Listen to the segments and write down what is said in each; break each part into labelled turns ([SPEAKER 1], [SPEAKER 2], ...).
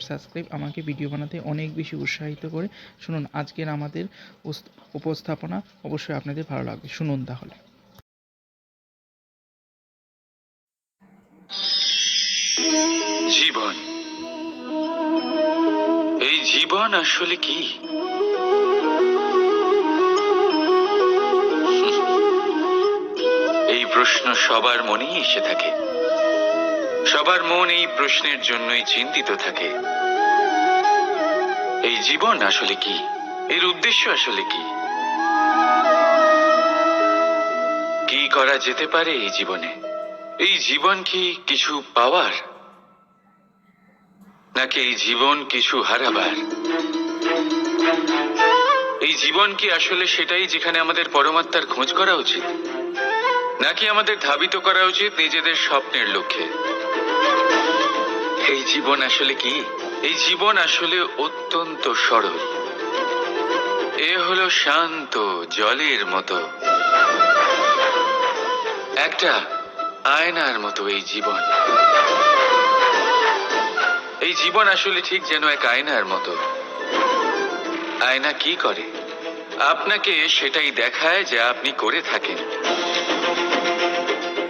[SPEAKER 1] Subscribe আমাকে video বানাতে অনেক বেশি উৎসাহিত করে। শুনুন, আজকের আমাদের উপস্থাপনা অবশ্যই আপনাদের ভালো লাগবে। শুনুন তাহলে।
[SPEAKER 2] জীবন। এই জীবন আসলে কি? এই প্রশ্ন সবার মনেই এসে থাকে। সবার মন এই প্রশ্নের জন্যই চিন্তিত থাকে। এই জীবন আসলে কি? এর উদ্দেশ্য আসলে কি? কি করা যেতে পারে এই জীবনে? এই জীবন কি কিছু পাওয়ার? নাকি এই জীবন কিছু হারাবার? এই জীবন কি আসলে সেটাই যেখানে আমাদের পরমাত্মার খোঁজ করা উচিত? নাকি আমাদের ধাবিত করা উচিত নিজেদের স্বপ্নের লক্ষ্যে? এই জীবন আসলে কি? এই জীবন আসলে অত্যন্ত সরল। এ হলো শান্ত জলের মতো। একটা আয়নার মতো এই জীবন। এই জীবন আসলে ঠিক যেন এক আয়নার মতো। আয়না কি করে? আপনাকে সেটাই দেখায় যা আপনি করে থাকেন।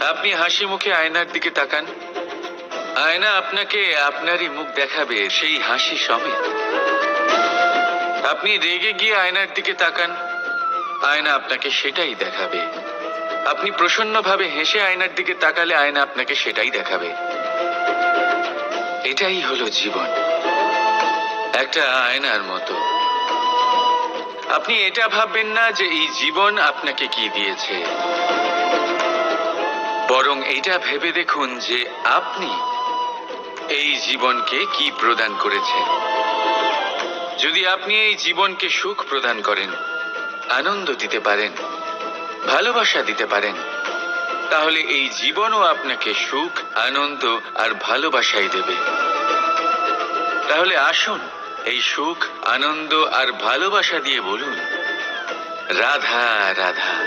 [SPEAKER 2] আপনি হাসি মুখে আয়নার দিকে তাকান। আয়না আপনাকে আপনারই মুখ দেখাবে, সেই হাসি সমেত। আপনি রেগে গিয়ে আয়নার দিকে তাকান, আয়না আপনাকে সেটাই দেখাবে। আপনি প্রসন্নভাবে হেসে আয়নার দিকে তাকালে আয়না আপনাকে সেটাই দেখাবে। এটাই হলো জীবন। একটা আয়নার মতো। আপনি এটা ভাববেন না যে এই জীবন আপনাকে কি দিয়েছে। বরং এটা ভেবে দেখুন যে আপনি এই জীবনকে কি প্রদান করেছেন? যদি আপনি এই জীবনকে সুখ প্রদান করেন, আনন্দ দিতে পারেন, ভালোবাসা দিতে পারেন, তাহলে এই জীবনও আপনাকে সুখ, আনন্দ আর ভালোবাসাই দেবে। তাহলে আসুন এই সুখ, আনন্দ আর ভালোবাসা দিয়ে বলুন, রাধা রাধা।